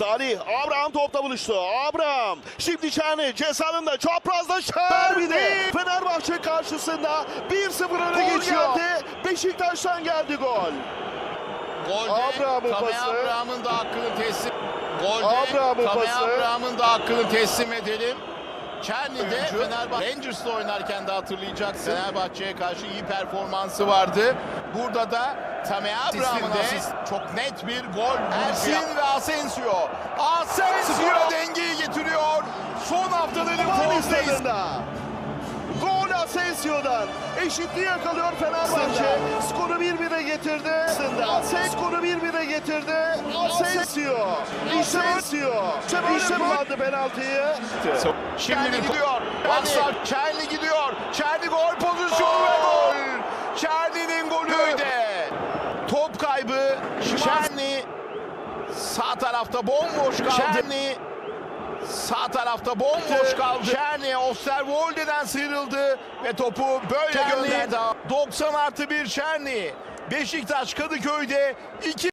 Salih, Abraham topla buluştu. Abraham, şimdi Çerni, cezalarında çaprazda Şerbi'de. Fenerbahçe karşısında 1-0 öne geçiyor. geldi. Beşiktaş'tan geldi gol. Golde Abraham'ın pası. Abraham'ın da hakkını teslim. Golde Abraham'ın pası. Abraham'ın da hakkını teslim edelim. Çerni'de Fenerbahçe Rangers'la oynarken de hatırlayacaksın. Fenerbahçe'ye karşı iyi performansı vardı. Burada da Tamay Abraham'ın çok net bir gol. Ersin ve Asensio. Asensio dengeyi getiriyor. Son haftaların istadında. Gol Asensio'dan. Eşitliği yakalıyor Fenerbahçe. Skoru 1-1'e getirdi. Asensio skoru 1-1'e getirdi. Asensio. Asensio. İşte kullandı penaltıyı. Şimdi gidiyor. Aksak Çerni gidiyor. Çerni gol pozisyonu ve gol. Çerni'nin golü de. Top kaybı. Çerni sağ tarafta bomboş kaldı. Çerni sağ tarafta bomboş kaldı. Çerni Osterwolde'den sıyrıldı ve topu böyle Çerni. gönderdi. 90 artı 1 Çerni. Beşiktaş Kadıköy'de 2